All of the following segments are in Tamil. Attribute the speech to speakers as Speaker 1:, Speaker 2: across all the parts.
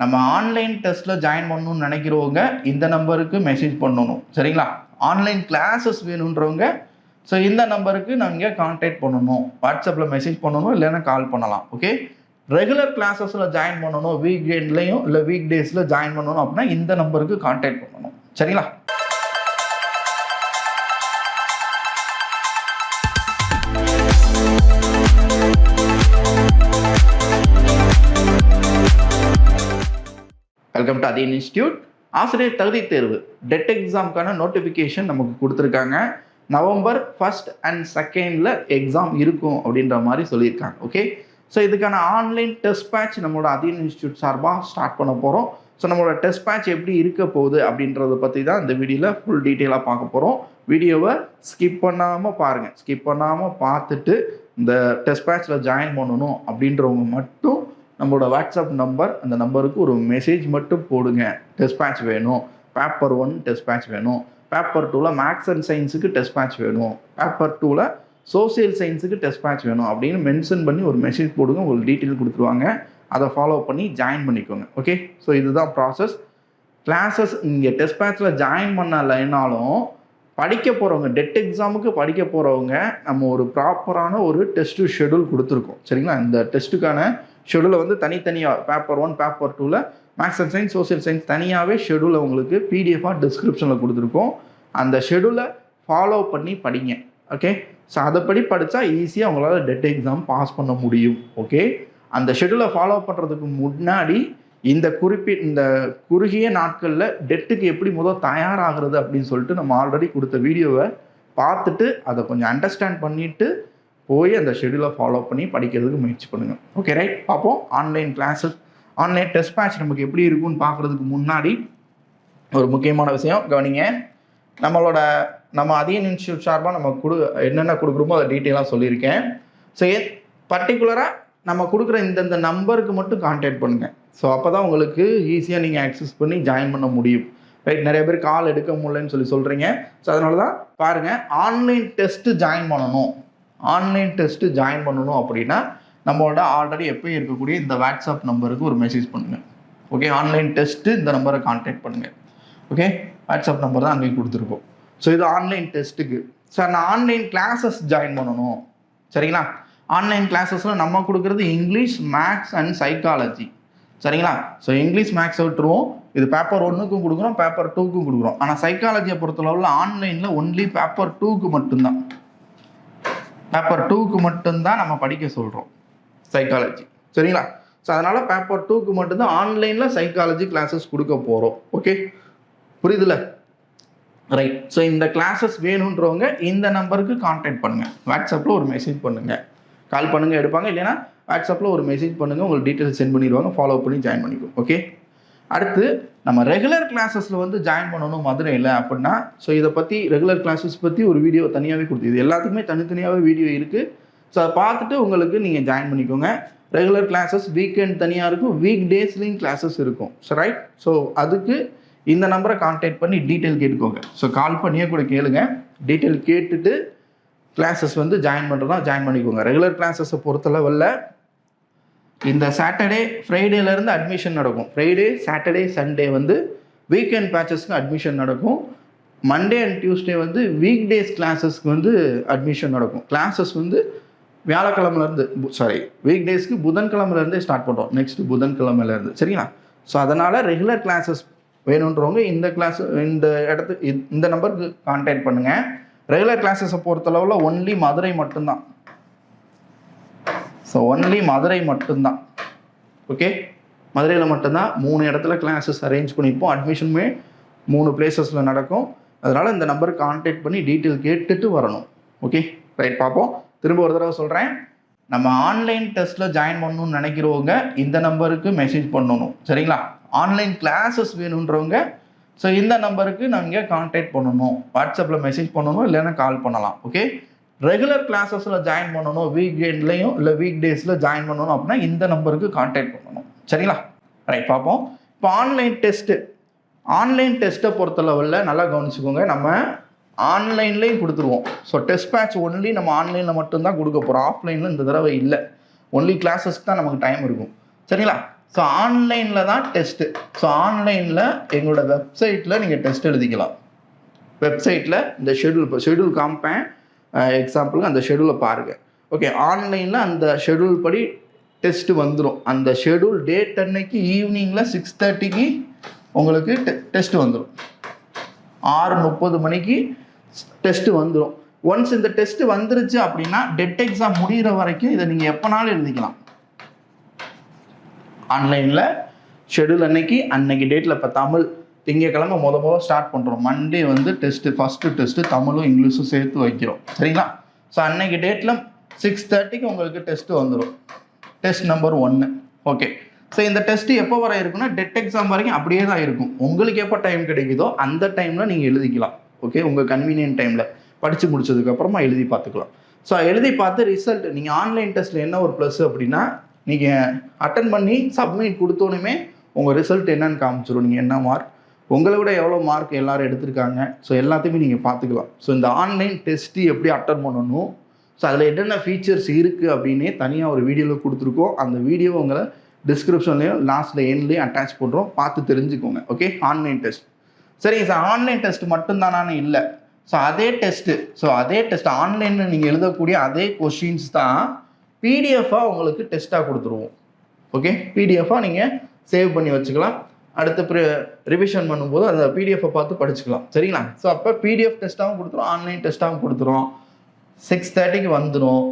Speaker 1: நம்ம ஆன்லைன் டெஸ்ட்டில் ஜாயின் பண்ணணும்னு நினைக்கிறவங்க இந்த நம்பருக்கு மெசேஜ் பண்ணணும். சரிங்களா? ஆன்லைன் கிளாஸஸ் வேணுன்றவங்க ஸோ இந்த நம்பருக்கு நீங்கள் கான்டாக்ட் பண்ணணும். வாட்ஸ்அப்பில் மெசேஜ் பண்ணணும் இல்லைன்னா கால் பண்ணலாம். ஓகே ரெகுலர் கிளாஸஸில் ஜாயின் பண்ணணும் வீக் எண்ட்லேயும் இல்லை வீக் டேஸில் ஜாயின் பண்ணணும் அப்படின்னா இந்த நம்பருக்கு கான்டாக்ட் பண்ணணும். சரிங்களா? வெல்கம் டு அதே இன்ஸ்டியூட். ஆசிரியர் தகுதி தேர்வு. டெட் எக்ஸாமுக்கான நோட்டிஃபிகேஷன் நமக்கு கொடுத்துருக்காங்க. நவம்பர் ஃபர்ஸ்ட் அண்ட் செகண்டில் எக்ஸாம் இருக்கும் அப்படின்ற மாதிரி சொல்லியிருக்காங்க. ஓகே ஸோ இதுக்கான ஆன்லைன் டெஸ்ட் பேட்ச் நம்மளோட அதீன் இன்ஸ்டியூட் சார்பாக ஸ்டார்ட் பண்ண போகிறோம் ஸோ நம்மளோட டெஸ்ட் பேட்ச் எப்படி இருக்க போகுது அப்படின்றத பற்றி தான் இந்த வீடியோவில் ஃபுல் டீட்டெயிலாக பார்க்க போகிறோம் வீடியோவை ஸ்கிப் பண்ணாமல் பாருங்கள் ஸ்கிப் பண்ணாமல் பார்த்துட்டு இந்த டெஸ்ட் பேட்ச்சில் ஜாயின் பண்ணணும் அப்படின்றவங்க மட்டும் நம்மளோட வாட்ஸ்அப் நம்பர் அந்த நம்பருக்கு ஒரு மெசேஜ் மட்டும் போடுங்க. டெஸ்ட் பேட்ச் வேணும். பேப்பர் ஒன் டெஸ்ட் பேட்ச் வேணும். பேப்பர் டூவில் மேக்ஸ் அண்ட் சயின்ஸுக்கு டெஸ்ட் பேட்ச் வேணும். பேப்பர் டூவில் சோசியல் சயின்ஸுக்கு டெஸ்ட் பேட்ச் வேணும் அப்படின்னு மென்ஷன் பண்ணி ஒரு மெசேஜ் போடுங்க. உங்களுக்கு டீட்டெயில் கொடுத்துருவாங்க. அதை ஃபாலோ பண்ணி ஜாயின் பண்ணிக்கோங்க. ஓகே ஸோ இதுதான் ப்ராசஸ் கிளாஸஸ் இங்கே டெஸ்ட் பேட்ச்சில் ஜாயின் பண்ணலைனாலும் படிக்க போகிறவங்க டெட் எக்ஸாமுக்கு படிக்க போகிறவங்க நம்ம ஒரு ப்ராப்பரான ஒரு டெஸ்ட்டு ஷெடியூல் கொடுத்துருக்கோம். சரிங்களா? இந்த டெஸ்ட்டுக்கான ஷெடியூலை வந்து தனித்தனியாக பேப்பர் ஒன் பேப்பர் டூவில் maths and science social science தனியாகவே ஷெடியூலை உங்களுக்கு பிடிஎஃபாக டிஸ்கிரிப்ஷனில் கொடுத்துருக்கோம். அந்த ஷெடியூலை ஃபாலோ பண்ணி படிங்க. ஓகே ஸோ அதைப்படி படித்தா ஈஸியாக உங்களால் டெட் எக்ஸாம் பாஸ் பண்ண முடியும். ஓகே அந்த ஷெடியூலை ஃபாலோ பண்ணுறதுக்கு முன்னாடி இந்த குறிப்பி இந்த குறுகிய நாட்களில் டெட்டுக்கு எப்படி முதல் தயாராகிறது அப்படின்னு சொல்லிட்டு நம்ம ஆல்ரெடி கொடுத்த வீடியோவை பார்த்துட்டு அதை கொஞ்சம் அண்டர்ஸ்டாண்ட் பண்ணிவிட்டு போய் அந்த ஷெடியூலை ஃபாலோ பண்ணி படிக்கிறதுக்கு முயற்சி பண்ணுங்கள் ஓகே ரைட் பார்ப்போம் online classes online test batch நமக்கு எப்படி இருக்கும்னு பார்க்குறதுக்கு முன்னாடி ஒரு முக்கியமான விஷயம் கவனிங்க. நம்மளோட நம்ம அதியன் இன்ஸ்டியூட் சார்பாக நம்ம கொடு என்னென்ன கொடுக்குறோமோ அதை டீட்டெயிலாக சொல்லியிருக்கேன். ஸோ பர்டிகுலராக நம்ம கொடுக்குற இந்தந்த நம்பருக்கு மட்டும் கான்டாக்ட் பண்ணுங்கள் ஸோ அப்போ தான் உங்களுக்கு ஈஸியாக நீங்கள் ஆக்சஸ் பண்ணி ஜாயின் பண்ண முடியும். ரைட் நிறைய பேர் கால் எடுக்க முடியலன்னு சொல்லி சொல்கிறீங்க ஸோ அதனால தான் பாருங்கள் ஆன்லைன் டெஸ்ட்டு ஜாயின் பண்ணணும். ஆன்லைன் டெஸ்ட்டு ஜாயின் பண்ணணும் அப்படின்னா நம்மளோட ஆல்ரெடி எப்பயும் இருக்கக்கூடிய இந்த வாட்ஸ்அப் நம்பருக்கு ஒரு மெசேஜ் பண்ணுங்கள் ஓகே ஆன்லைன் டெஸ்ட்டு இந்த நம்பரை கான்டாக்ட் பண்ணுங்கள் ஓகே வாட்ஸ்அப் நம்பர் தான் அங்கேயும் கொடுத்துருக்கோம். ஸோ இது ஆன்லைன் டெஸ்ட்டுக்கு சார் நான் ஆன்லைன் கிளாஸஸ் ஜாயின் பண்ணணும். சரிங்களா? ஆன்லைன் கிளாஸஸில் நம்ம கொடுக்குறது இங்கிலீஷ் மேக்ஸ் அண்ட் சைக்காலஜி சரிங்களா? ஸோ இங்கிலீஷ் மேக்ஸ் விட்டுருவோம். இது பேப்பர் ஒன்றுக்கும் கொடுக்குறோம் பேப்பர் டூக்கும் கொடுக்குறோம். ஆனால் சைக்காலஜியை பொறுத்தளவில் ஆன்லைனில் ஒன்லி பேப்பர் டூக்கு மட்டும்தான். பேப்பர் டூக்கு மட்டும்தான் நம்ம படிக்க சொல்கிறோம் சைக்காலஜி சரிங்களா? ஸோ அதனால் பேப்பர் டூக்கு மட்டும்தான் ஆன்லைனில் சைக்காலஜி கிளாஸஸ் கொடுக்க போகிறோம் ஓகே புரியுதுல ரைட் ஸோ இந்த கிளாஸஸ் வேணுன்றவங்க இந்த நம்பருக்கு கான்டாக்ட் பண்ணுங்கள் வாட்ஸ்அப்பில் ஒரு மெசேஜ் பண்ணுங்கள் கால் பண்ணுங்கள் எடுப்பாங்க. இல்லைன்னா வாட்ஸ்அப்பில் ஒரு மெசேஜ் பண்ணுங்கள் உங்களுக்கு டீட்டெயில்ஸ் சென்ட் பண்ணிடுவாங்க. ஃபாலோ பண்ணி ஜாயின் பண்ணிக்கோ ஓகே அடுத்து நம்ம ரெகுலர் கிளாஸஸில் வந்து ஜாயின் பண்ணணும் மதுரையில் அப்படின்னா ஸோ இதை பற்றி ரெகுலர் கிளாஸஸ் பற்றி ஒரு வீடியோ தனியாகவே கொடுத்து இது எல்லாத்துக்குமே தனித்தனியாகவே வீடியோ இருக்குது ஸோ அதை பார்த்துட்டு உங்களுக்கு நீங்கள் ஜாயின் பண்ணிக்கோங்க. ரெகுலர் கிளாஸஸ் வீக்கெண்ட் தனியாக இருக்கும் வீக் டேஸ்லேயும் கிளாஸஸ் இருக்கும். ஸோ ரைட் ஸோ அதுக்கு இந்த நம்பரை கான்டாக்ட் பண்ணி டீட்டெயில் கேட்டுக்கோங்க. ஸோ கால் பண்ணியே கூட கேளுங்க. டீட்டெயில் கேட்டுட்டு கிளாஸஸ் வந்து ஜாயின் பண்ணுறதா ஜாயின் பண்ணிக்கோங்க. ரெகுலர் கிளாஸஸை பொறுத்த லெவலில் இந்த சாட்டர்டே ஃப்ரைடேலேருந்து அட்மிஷன் நடக்கும். ஃப்ரைடே சாட்டர்டே சண்டே வந்து வீக்கெண்ட் பேச்சஸ்க்கு அட்மிஷன் நடக்கும். மண்டே அண்ட் டியூஸ்டே வந்து வீக் டேஸ் கிளாஸஸ்க்கு வந்து அட்மிஷன் நடக்கும். கிளாஸஸ் வந்து வியாழக்கிழமைலேருந்து சாரி வீக் டேஸ்க்கு புதன்கிழமைலேருந்தே ஸ்டார்ட் பண்ணுறோம். நெக்ஸ்ட் புதன்கிழமையிலேருந்து சரிங்களா? ஸோ அதனால் ரெகுலர் கிளாஸஸ் வேணுன்றவங்க இந்த கிளாஸ் இந்த இடத்துக்கு இந்த நம்பருக்கு கான்டாக்ட் பண்ணுங்கள் ரெகுலர் கிளாஸஸை பொறுத்தளவில் ஒன்லி மதுரை மட்டும்தான். ஸோ ஒன்லி மதுரை மட்டும்தான். ஓகே மதுரையில் மட்டும்தான் மூணு இடத்துல கிளாஸஸ் அரேஞ்ச் பண்ணியிருப்போம் அட்மிஷனுமே மூணு பிளேசஸில் நடக்கும். அதனால் இந்த நம்பருக்கு கான்டாக்ட் பண்ணி டீட்டெயில் கேட்டுட்டு வரணும். ஓகே ரைட் பார்ப்போம் திரும்ப ஒரு தடவை சொல்கிறேன் நம்ம ஆன்லைன் டெஸ்ட்டில் ஜாயின் பண்ணணும்னு நினைக்கிறவங்க இந்த நம்பருக்கு மெசேஜ் பண்ணணும். சரிங்களா? ஆன்லைன் கிளாஸஸ் வேணுன்றவங்க ஸோ இந்த நம்பருக்கு நீங்கள் கான்டாக்ட் பண்ணணும். வாட்ஸ்அப்பில் மெசேஜ் பண்ணணும் இல்லைன்னா கால் பண்ணலாம். ஓகே ரெகுலர் கிளாஸஸில் ஜாயின் பண்ணணும் வீக் எண்ட்லேயும் இல்லை வீக் டேஸில் ஜாயின் பண்ணணும் அப்படின்னா இந்த நம்பருக்கு கான்டாக்ட் பண்ணணும். சரிங்களா? ரைட் பார்ப்போம். இப்போ ஆன்லைன் டெஸ்ட்டு ஆன்லைன் டெஸ்ட்டை பொறுத்த லெவலில் நல்லா கவனிச்சுக்கோங்க. நம்ம ஆன்லைன்லேயும் கொடுத்துருவோம். ஸோ டெஸ்ட் பேட்ச் ஒன்லி நம்ம ஆன்லைனில் மட்டும்தான் கொடுக்க போகிறோம் ஆஃப்லைனில் இந்த தடவை இல்லை. ஒன்லி கிளாஸஸ்க்கு தான் நமக்கு டைம் இருக்கும். சரிங்களா? ஸோ ஆன்லைனில் தான் டெஸ்ட்டு ஸோ ஆன்லைனில் எங்களோட வெப்சைட்டில் நீங்கள் டெஸ்ட் எழுதிக்கலாம். வெப்சைட்டில் இந்த ஷெடியூல் இப்போ ஷெடியூல் காமிப்பேன் எக்ஸாம்பிளுக்கு அந்த ஷெடியூலை பாருங்கள் ஓகே ஆன்லைனில் அந்த ஷெடியூல் படி டெஸ்ட்டு வந்துடும் அந்த ஷெடியூல் டேட் அன்னைக்கு ஈவினிங்கில் சிக்ஸ் தேர்ட்டிக்கு உங்களுக்கு டெஸ்ட் வந்துடும் ஆறு முப்பது மணிக்கு டெஸ்ட்டு வந்துடும் ஒன்ஸ் இந்த டெஸ்ட்டு வந்துருச்சு அப்படின்னா டெட் எக்ஸாம் முடிகிற வரைக்கும் இதை நீங்கள் எப்போனாலும் எழுதிக்கலாம். ஆன்லைனில் ஷெடியூல் அன்னைக்கு அன்னைக்கு டேட்டில் இப்போ தமிழ் திங்கக்கிழமை முத முத ஸ்டார்ட் பண்ணுறோம் மண்டே வந்து டெஸ்ட்டு ஃபஸ்ட்டு டெஸ்ட்டு தமிழும் இங்கிலீஷும் சேர்த்து வைக்கிறோம். சரிங்களா? ஸோ அன்னைக்கு டேட்டில் சிக்ஸ் தேர்ட்டிக்கு உங்களுக்கு டெஸ்ட்டு வந்துடும் டெஸ்ட் நம்பர் ஒன்று ஓகே ஸோ இந்த டெஸ்ட்டு எப்போ வர இருக்குன்னா டெட் எக்ஸாம் வரைக்கும் அப்படியே தான் இருக்கும். உங்களுக்கு எப்போ டைம் கிடைக்குதோ அந்த டைமில் நீங்கள் எழுதிக்கலாம். ஓகே உங்கள் கன்வீனியன்ட் டைமில் படித்து முடிச்சதுக்கப்புறமா எழுதி பார்த்துக்கலாம். ஸோ எழுதி பார்த்து ரிசல்ட் நீங்கள் ஆன்லைன் டெஸ்ட்டில் என்ன ஒரு ப்ளஸ் அப்படின்னா நீங்கள் அட்டன் பண்ணி சப்மிட் கொடுத்தோன்னுமே உங்கள் ரிசல்ட் என்னன்னு காமிச்சிடும் நீங்கள் என்ன மார்க் உங்களை விட எவ்வளோ மார்க் எல்லாரும் எடுத்திருக்காங்க. ஸோ எல்லாத்தையுமே நீங்கள் பார்த்துக்கலாம். ஸோ இந்த ஆன்லைன் டெஸ்ட்டு எப்படி அட்டன் பண்ணணும் ஸோ அதில் என்னென்ன ஃபீச்சர்ஸ் இருக்குது அப்படின்னே தனியாக ஒரு வீடியோவில் கொடுத்துருக்கோம். அந்த வீடியோ உங்களை டிஸ்கிரிப்ஷன்லேயும் லாஸ்ட்டில் எண்ட்லேயும் அட்டாச் பண்ணுறோம் பார்த்து தெரிஞ்சுக்கோங்க. ஓகே ஆன்லைன் டெஸ்ட் சரிங்க சார் ஆன்லைன் டெஸ்ட் மட்டும்தானான்னு இல்லை. ஸோ அதே டெஸ்ட்டு ஸோ அதே டெஸ்ட் ஆன்லைனில் நீங்கள் எழுதக்கூடிய அதே கொஷின்ஸ் தான் பிடிஎஃபாக உங்களுக்கு டெஸ்ட்டாக கொடுத்துருவோம். ஓகே பிடிஎஃபாக நீங்கள் சேவ் பண்ணி வச்சுக்கலாம். அடுத்து ரிவிஷன் பண்ணும்போது அந்த பிடிஎஃப்பை பார்த்து படிச்சுக்கலாம். சரிங்களா? ஸோ அப்போ பிடிஎஃப் டெஸ்ட்டாகவும் கொடுத்துரும் ஆன்லைன் டெஸ்ட்டாகவும் கொடுத்துரும். சிக்ஸ் தேர்ட்டிக்கு வந்துடும்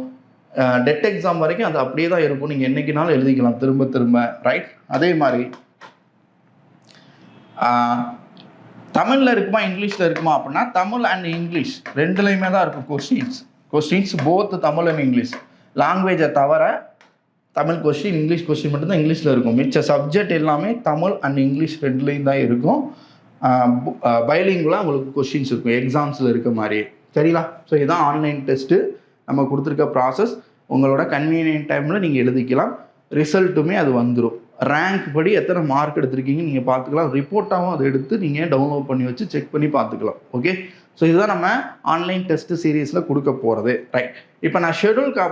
Speaker 1: டெட் எக்ஸாம் வரைக்கும் அது அப்படியே தான் இருக்கும். நீங்கள் என்றைக்குனாலும் எழுதிக்கலாம். திரும்ப திரும்ப. ரைட் அதே மாதிரி. தமிழில் இருக்குமா இங்கிலீஷில் இருக்குமா அப்படின்னா தமிழ் அண்ட் இங்கிலீஷ் ரெண்டுலேயுமே தான் இருக்கும் questions questions both Tamil and English. லாங்குவேஜை தவிர தமிழ் கொஸ்டின் இங்கிலீஷ் கொஸ்டின் மட்டும்தான் இங்கிலீஷில் இருக்கும். மிச்ச சப்ஜெக்ட் எல்லாமே தமிழ் அண்ட் இங்கிலீஷ் ரெண்டுலேயும் தான் இருக்கும். பைலிங்குலாம் உங்களுக்கு கொஸ்டின்ஸ் இருக்கும். எக்ஸாம்ஸில் இருக்க மாதிரி. சரிங்களா? ஸோ இதுதான் ஆன்லைன் டெஸ்ட்டு நம்ம கொடுத்துருக்க ப்ராசஸ் உங்களோட கன்வீனியன்ட் டைமில் நீங்கள் எழுதிக்கலாம். ரிசல்ட்டுமே அது வந்துடும் ரேங்க் படி எத்தனை மார்க் எடுத்திருக்கீங்க நீங்கள் பார்த்துக்கலாம். ரிப்போர்ட்டாகவும் அதை எடுத்து நீங்கள் டவுன்லோட் பண்ணி வச்சு செக் பண்ணி பார்த்துக்கலாம். ஓகே ஸோ இதுதான் நம்ம ஆன்லைன் டெஸ்ட்டு சீரீஸில் கொடுக்க போகிறது ரைட் இப்போ நான் ஷெடியூல் கா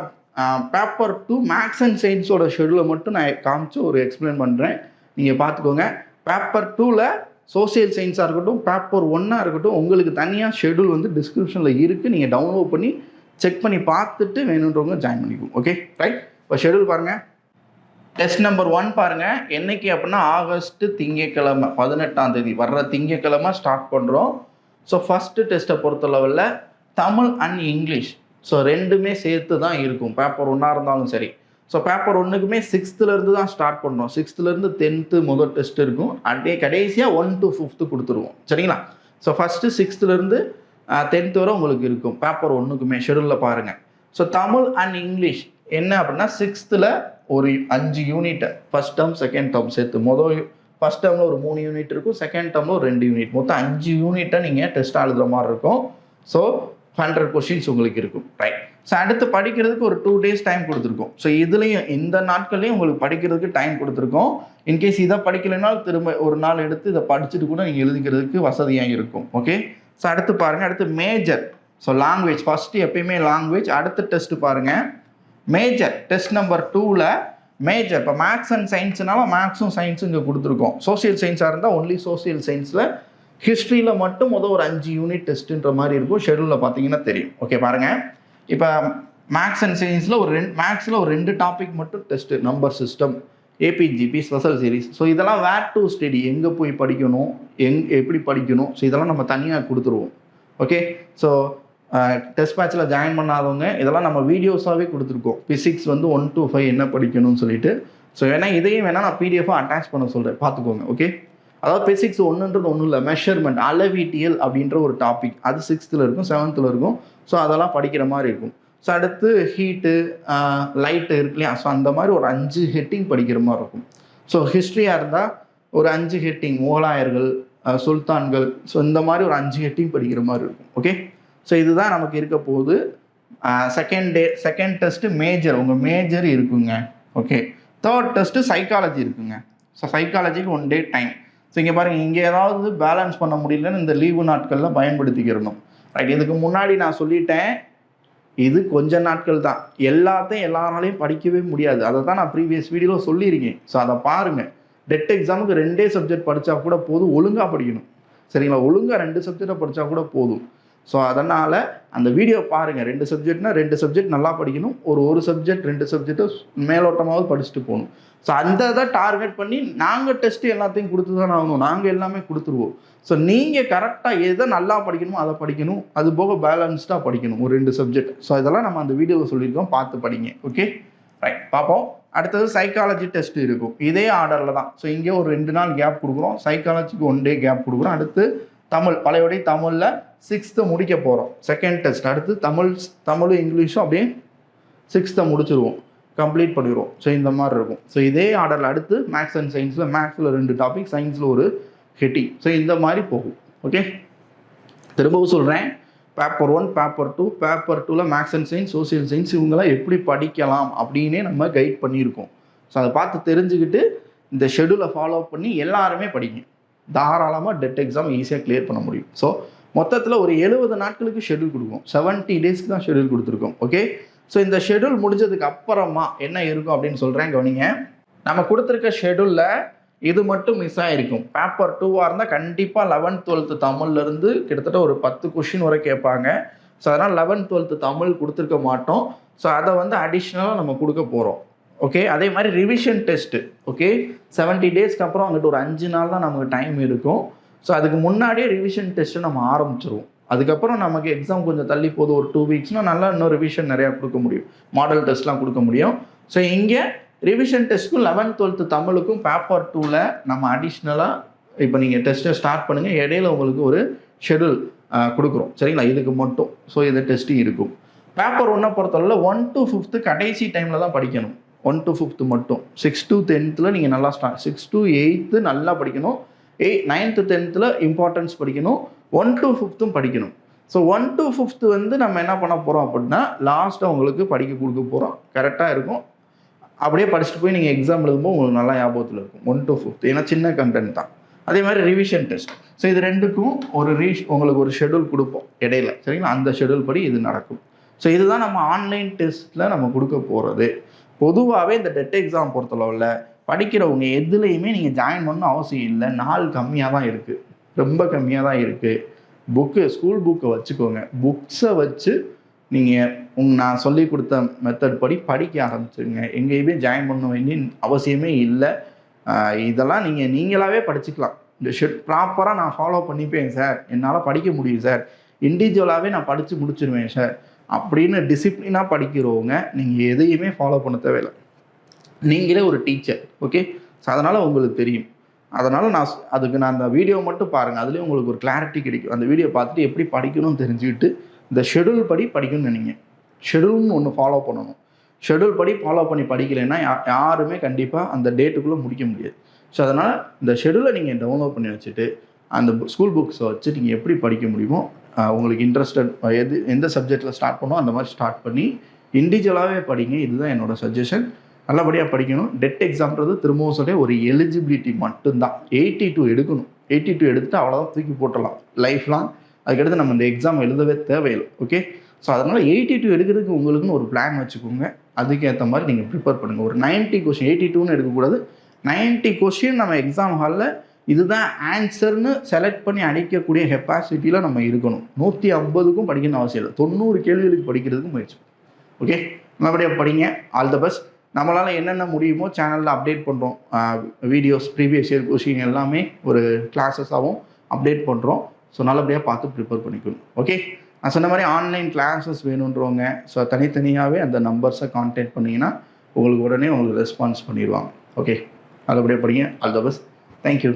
Speaker 1: பேப்பர் டூ மேக்ஸ் அண்ட் சயின்ஸோட ஷெடியூலை மட்டும் நான் காமிச்சு ஒரு எக்ஸ்பிளைன் பண்ணுறேன் நீங்கள் பார்த்துக்கோங்க பேப்பர் டூவில் சோசியல் சயின்ஸாக இருக்கட்டும் பேப்பர் ஒன்னாக இருக்கட்டும் உங்களுக்கு தனியாக ஷெடியூல் வந்து டிஸ்கிரிப்ஷனில் இருக்குது நீங்கள் டவுன்லோட் பண்ணி செக் பண்ணி பார்த்துட்டு வேணுன்றவங்க ஜாயின் பண்ணிக்கும் ஓகே ரைட் இப்போ ஷெடியூல் பாருங்கள் டெஸ்ட் நம்பர் ஒன் பாருங்கள் என்னைக்கு அப்படின்னா ஆகஸ்ட்டு திங்கக்கிழமை பதினெட்டாம் தேதி. வர்ற திங்கக்கிழமை ஸ்டார்ட் பண்ணுறோம் ஸோ ஃபஸ்ட்டு டெஸ்ட்டை பொறுத்த லெவலில் தமிழ் அண்ட் இங்கிலீஷ் ஸோ ரெண்டுமே சேர்த்து தான் இருக்கும். பேப்பர் ஒன்றா இருந்தாலும் சரி. ஸோ பேப்பர் ஒன்றுக்குமே சிக்ஸ்த்துலேருந்து தான் ஸ்டார்ட் பண்ணுறோம் சிக்ஸ்த்துலேருந்து டென்த்து முதல் டெஸ்ட் இருக்கும். அப்படியே கடைசியாக ஒன் டு ஃபிஃப்த்து கொடுத்துருவோம். சரிங்களா? ஸோ ஃபஸ்ட்டு சிக்ஸ்த்துலேருந்து டென்த் வரை உங்களுக்கு இருக்கும். பேப்பர் ஒன்றுக்குமே ஷெடியூலில் பாருங்கள் ஸோ தமிழ் அண்ட் இங்கிலீஷ் என்ன அப்படின்னா சிக்ஸ்த்தில் ஒரு அஞ்சு யூனிட்டை ஃபஸ்ட் டேர்ம் செகண்ட் டேர்ம் சேர்த்து. மொதல் ஃபஸ்ட் டேர்மில் ஒரு மூணு யூனிட் இருக்கும். செகண்ட் டேர்மில் ஒரு ரெண்டு யூனிட் மொத்தம் அஞ்சு யூனிட்டை நீங்கள் டெஸ்ட் எழுதுகிற மாதிரி இருக்கும். ஸோ ஹண்ட்ரட் கொஷின்ஸ் உங்களுக்கு இருக்கும் ரைட் ஸோ அடுத்து படிக்கிறதுக்கு ஒரு டூ டேஸ் டைம் கொடுத்துருக்கோம். ஸோ இதுலேயும் இந்த நாட்கள்லையும் உங்களுக்கு படிக்கிறதுக்கு டைம் கொடுத்துருக்கோம். இன்கேஸ் இதை படிக்கலைனாலும் திரும்ப ஒரு நாள் எடுத்து இதை படிச்சுட்டு கூட நீங்கள் எழுதிக்கிறதுக்கு வசதியாக இருக்கும் ஓகே ஸோ அடுத்து பாருங்கள் அடுத்து மேஜர் ஸோ லாங்குவேஜ் ஃபஸ்ட்டு எப்பயுமே லாங்குவேஜ் அடுத்த டெஸ்ட் பாருங்கள் மேஜர் டெஸ்ட் நம்பர் டூவில் மேஜர் இப்போ மேக்ஸ் அண்ட் சயின்ஸ்னால மேக்ஸும் சயின்ஸும் இங்கே கொடுத்துருக்கோம். சோசியல் சயின்ஸாக இருந்தால் ஒன்லி சோசியல் சயின்ஸில் ஹிஸ்ட்ரியில் மட்டும் மொதல் ஒரு அஞ்சு யூனிட் டெஸ்ட்டுன்ற மாதிரி இருக்கும். ஷெடியூலில் பார்த்தீங்கன்னா தெரியும். ஓகே பாருங்கள் இப்போ மேக்ஸ் அண்ட் சயின்ஸில் ஒரு ரெண்டு மேக்ஸில் ஒரு ரெண்டு டாபிக் மட்டும் test number system ABGB special series so இதெல்லாம் வேர் டு ஸ்டடி எங்கே போய் படிக்கணும்? எங் எப்படி படிக்கணும்? ஸோ இதெல்லாம் நம்ம தனியாக கொடுத்துருவோம். ஓகே ஸோ டெஸ்ட் மேட்ச்சில் ஜாயின் பண்ணாதவங்க இதெல்லாம் நம்ம வீடியோஸாகவே கொடுத்துருக்கோம். ஃபிசிக்ஸ் வந்து ஒன் டூ ஃபைவ் என்ன படிக்கணும்னு சொல்லிட்டு. ஸோ வேணால் இதையும் வேணால் நான் பிடிஎஃபாக அட்டாச் பண்ண சொல்கிறேன் பார்த்துக்கோங்க. ஓகே அதாவது பிசிக்ஸ் ஒன்றுன்றது ஒன்றும் இல்லை மெஷர்மெண்ட் அளவீட்டியல் அப்படின்ற ஒரு டாபிக் அது சிக்ஸ்த்தில் இருக்கும் செவன்த்தில் இருக்கும். ஸோ அதெல்லாம் படிக்கிற மாதிரி இருக்கும். ஸோ அடுத்து ஹீட்டு லைட்டு இருக்கு இல்லையா? ஸோ அந்த மாதிரி ஒரு அஞ்சு ஹெட்டிங் படிக்கிற மாதிரி இருக்கும். ஸோ ஹிஸ்ட்ரியாக இருந்தால் ஒரு அஞ்சு ஹெட்டிங் முகலாயர்கள் சுல்தான்கள். ஸோ இந்த மாதிரி ஒரு அஞ்சு ஹெட்டிங் படிக்கிற மாதிரி இருக்கும். ஓகே ஸோ இதுதான் நமக்கு இருக்க போகுது. Second day second test major உங்கள் மேஜர் இருக்குங்க. ஓகே தேர்ட் டெஸ்ட்டு சைக்காலஜி இருக்குங்க. ஸோ சைக்காலஜிக்கு ஒன் டே டைம் ஸோ இங்கே பாருங்கள் இங்கே ஏதாவது பேலன்ஸ் பண்ண முடியலன்னு இந்த லீவு நாட்களில் பயன்படுத்திக்கிறணும். ரைட் இதுக்கு முன்னாடி நான் சொல்லிட்டேன் இது கொஞ்ச நாட்கள் தான். எல்லாத்தையும் எல்லாராலையும் படிக்கவே முடியாது. அதை தான் நான் ப்ரீவியஸ் வீடியோவில் சொல்லியிருக்கேன். ஸோ அதை பாருங்கள் டெட் எக்ஸாமுக்கு ரெண்டே சப்ஜெக்ட் படித்தா கூட போதும் ஒழுங்காக படிக்கணும். சரிங்களா? ஒழுங்காக ரெண்டு சப்ஜெக்டை படித்தா கூட போதும். ஸோ அதனால் அந்த வீடியோ பாருங்கள் ரெண்டு சப்ஜெக்ட்னா ரெண்டு சப்ஜெக்ட் நல்லா படிக்கணும். ஒரு ஒரு சப்ஜெக்ட் ரெண்டு சப்ஜெக்ட்டை மேலோட்டமாவது படிச்சுட்டு போகணும். ஸோ அந்த இதை டார்கெட் பண்ணி நாங்கள் டெஸ்ட் எல்லாத்தையும் கொடுத்து தான் ஆகணும். நாங்கள் எல்லாமே கொடுத்துருவோம். ஸோ நீங்கள் கரெக்டாக எதை நல்லா படிக்கணுமோ அதை படிக்கணும். அது போக பேலன்ஸ்டாக படிக்கணும். ஒரு ரெண்டு சப்ஜெக்ட் ஸோ இதெல்லாம் நம்ம அந்த வீடியோவில் சொல்லியிருக்கோம். பார்த்து படிங்க. ஓகே ரைட் பார்ப்போம். அடுத்தது சைக்காலஜி டெஸ்ட் இருக்கும். இதே ஆர்டரில் தான். ஸோ இங்கே ஒரு ரெண்டு நாள் கேப் கொடுக்குறோம். சைக்காலஜிக்கு ஒன் டே கேப் கொடுக்குறோம். அடுத்து தமிழ். பழையபடி தமிழில் சிக்ஸ்த்து முடிக்க போகிறோம் செகண்ட் டெஸ்ட் அடுத்து தமிழ் தமிழும் இங்கிலீஷும் அப்படியே சிக்ஸ்த்தை முடிச்சிருவோம். கம்ப்ளீட் பண்ணிடுவோம். ஸோ இந்த மாதிரி இருக்கும். ஸோ இதே ஆர்டரில் அடுத்து மேக்ஸ் அண்ட் சயின்ஸில் மேக்ஸில் ரெண்டு டாபிக் சயின்ஸில் ஒரு ஹெட்டிங் ஸோ இந்த மாதிரி போகும். ஓகே திரும்பவும் சொல்கிறேன் paper one paper two paper டூவில் maths and science social science இவங்களாம் எப்படி படிக்கலாம் அப்படின்னே நம்ம கைட் பண்ணியிருக்கோம். ஸோ அதை பார்த்து தெரிஞ்சுக்கிட்டு இந்த ஷெடியூலை ஃபாலோ பண்ணி எல்லாருமே படிங்க. தாராளமாக டெட் எக்ஸாம் ஈஸியாக கிளியர் பண்ண முடியும். ஸோ மொத்தத்தில் ஒரு எழுபது நாட்களுக்கு ஷெடியூல் கொடுக்கும் செவன்ட்டி டேஸ்க்கு தான் ஷெடியூல் கொடுத்துருக்கோம். ஓகே ஸோ இந்த ஷெடியூல் முடிஞ்சதுக்கு அப்புறமா என்ன இருக்கும் அப்படின்னு சொல்கிறேன் கவனிங்க. நம்ம கொடுத்துருக்க ஷெடியூலில் இது மட்டும் மிஸ் ஆகிருக்கும் பேப்பர் டூவாக இருந்தால் கண்டிப்பாக லெவன்த் டுவெல்த்து தமிழ்லேருந்து கிட்டத்தட்ட ஒரு பத்து கொஷின் வரை கேட்பாங்க. ஸோ அதனால் லெவன்த் டுவெல்த்து தமிழ் கொடுத்துருக்க மாட்டோம். ஸோ அதை வந்து அடிஷ்னலாக நம்ம கொடுக்க போகிறோம் ஓகே அதே மாதிரி ரிவிஷன் டெஸ்ட்டு ஓகே செவன்ட்டி டேஸ்க்கு அப்புறம் அங்கிட்ட ஒரு அஞ்சு நாள் தான் நமக்கு டைம் இருக்கும். ஸோ அதுக்கு முன்னாடியே ரிவிஷன் டெஸ்ட்டு நம்ம ஆரம்பிச்சிருவோம். அதுக்கப்புறம் நமக்கு எக்ஸாம் கொஞ்சம் தள்ளி போது ஒரு டூ வீக்ஸ்னால் நல்லா இன்னும் ரிவிஷன் நிறையா கொடுக்க முடியும். மாடல் டெஸ்ட்லாம் கொடுக்க முடியும். ஸோ இங்கே ரிவிஷன் டெஸ்ட்டுக்கும் லெவன்த் டுவெல்த்து தமிழுக்கும் பேப்பர் டூவில் நம்ம அடிஷ்னலாக இப்போ நீங்கள் டெஸ்ட்டை ஸ்டார்ட் பண்ணுங்கள் இடையில உங்களுக்கு ஒரு ஷெடியூல் கொடுக்குறோம். சரிங்களா? இதுக்கு மட்டும். ஸோ இது டெஸ்ட்டும் இருக்கும். பேப்பர் ஒன்றை பொறுத்தளவில் ஒன் டு ஃபிஃப்த்து கடைசி டைமில் தான் படிக்கணும். ஒன் டு ஃபிஃப்த்து மட்டும். சிக்ஸ் டு டென்த்தில் நீங்கள் நல்லா ஸ்டார்ட் சிக்ஸ் டு எயித்து நல்லா படிக்கணும். எயிட் நைன்த்து டென்த்தில் இம்பார்ட்டன்ஸ் படிக்கணும். ஒன் டு ஃபிஃப்த்தும் படிக்கணும். ஸோ ஒன் டு ஃபிஃப்த்து வந்து நம்ம என்ன பண்ண போகிறோம் அப்படின்னா லாஸ்ட்டாக உங்களுக்கு படிக்க கொடுக்க போகிறோம் கரெக்டாக இருக்கும். அப்படியே படிச்சுட்டு போய் நீங்கள் எக்ஸாம் எழுதும்போது உங்களுக்கு நல்லா ஞாபகத்தில் இருக்கும். ஒன் டு ஃபிஃப்த் ஏன்னா சின்ன கண்டென்ட் தான். அதே மாதிரி ரிவிஷன் டெஸ்ட் ஸோ இது ரெண்டுக்கும் ஒரு ரீஷ் உங்களுக்கு ஒரு ஷெடியூல் கொடுப்போம் இடையில. சரிங்களா? அந்த ஷெடியூல் படி இது நடக்கும். ஸோ இதுதான் நம்ம ஆன்லைன் டெஸ்ட்டில் நம்ம கொடுக்க போகிறது பொதுவாகவே இந்த டெட் எக்ஸாம் பொறுத்தளவில் படிக்கிறவங்க எதுலேயுமே நீங்கள் ஜாயின் பண்ணணும் அவசியம் இல்லை. நாள் கம்மியாக தான் இருக்குது ரொம்ப கம்மியாக தான் இருக்குது புக்கு ஸ்கூல் புக்கை வச்சுக்கோங்க. புக்ஸை வச்சு நீங்கள் உங் நான் சொல்லி கொடுத்த மெத்தட் படி படிக்க ஆரம்பிச்சுங்க எங்கேயுமே ஜாயின் பண்ண வேண்டிய அவசியமே இல்லை. இதெல்லாம் நீங்கள் நீங்களாவே படிச்சுக்கலாம். இந்த ஷெட் ப்ராப்பராக நான் ஃபாலோ பண்ணிப்பேன் சார் என்னால் படிக்க முடியும் சார் இண்டிவிஜுவலாகவே நான் படித்து முடிச்சிருவேன் சார் அப்படின்னு டிசிப்ளினாக படிக்கிறவங்க நீங்கள் எதையுமே ஃபாலோ பண்ண தேவையில்லை. நீங்களே ஒரு டீச்சர் ஓகே ஸோ அதனால் உங்களுக்கு தெரியும். அதனால் நான் அதுக்கு நான் அந்த வீடியோ மட்டும் பாருங்கள் அதுலேயும் உங்களுக்கு ஒரு கிளாரிட்டி கிடைக்கும். அந்த வீடியோ பார்த்துட்டு எப்படி படிக்கணும்னு தெரிஞ்சுக்கிட்டு இந்த ஷெடியூல் படி படிக்கணும்னு நினைங்க. ஷெடியூல்னு ஒன்று ஃபாலோ பண்ணணும். ஷெடியூல் படி ஃபாலோ பண்ணி படிக்கலைன்னா யா- யாருமே கண்டிப்பாக அந்த டேட்டுக்குள்ளே முடிக்க முடியாது. ஸோ அதனால் இந்த ஷெடியூலை நீங்கள் டவுன்லோட் பண்ணி வச்சுட்டு அந்த ஸ்கூல் புக்ஸை வச்சு நீங்கள் எப்படி படிக்க முடியுமோ உங்களுக்கு இன்ட்ரெஸ்டட் எது எந்த சப்ஜெக்டில் ஸ்டார்ட் பண்ணோ அந்த மாதிரி ஸ்டார்ட் பண்ணி இண்டிவிஜுவலாகவே படிங்க. இதுதான் என்னோடய சஜஷன் நல்லபடியாக படிக்கணும். டெட் எக்ஸாம்ன்றது திரும்பவும் சொல்லி ஒரு எலிஜிபிலிட்டி மட்டும்தான். எயிட்டி டூ எடுக்கணும். எயிட்டி டூ எடுத்துட்டு அவ்வளோதான் தூக்கி போட்டலாம் லைஃப்லாம் அதுக்கடுத்து நம்ம இந்த எக்ஸாம் எழுதவே தேவையில்லை. ஓகே ஸோ அதனால் எயிட்டி டூ எடுக்கிறதுக்கு உங்களுக்குன்னு ஒரு பிளான் வச்சுக்கோங்க. அதுக்கேற்ற மாதிரி நீங்கள் ப்ரிப்பேர் பண்ணுங்கள் ஒரு 90 கொஷின் எயிட்டி டூன்னு எடுக்கக்கூடாது. 90 கொஷின் நம்ம எக்ஸாம் ஹாலில் இதுதான் ஆன்சர்னு செலக்ட் பண்ணி அடிக்கக்கூடிய கெப்பாசிட்டியில் நம்ம இருக்கணும். நூற்றி ஐம்பதுக்கும் படிக்கணும் அவசியம் இல்லை. தொண்ணூறு கேள்விகளுக்கு படிக்கிறதுக்கு முயற்சி ஓகே நல்லபடியாக படிங்க. ஆல் த பெஸ்ட் நம்மளால் என்னென்ன முடியுமோ சேனலில் அப்டேட் பண்ணுறோம் வீடியோஸ் ப்ரீவியஸ் இயர் கொஷின் எல்லாமே ஒரு கிளாஸஸாகவும் அப்டேட் பண்ணுறோம் ஸோ நல்லபடியாக பார்த்து ப்ரிப்பேர் பண்ணிக்கணும். ஓகே நான் சொன்ன மாதிரி ஆன்லைன் கிளாஸஸ் வேணுன்றவங்க ஸோ தனித்தனியாகவே அந்த நம்பர்ஸை கான்டாக்ட் பண்ணிங்கன்னா உங்களுக்கு உடனே உங்களுக்கு ரெஸ்பான்ஸ் பண்ணிடுவாங்க. ஓகே நல்லபடியாக படிங்க. All the best thank you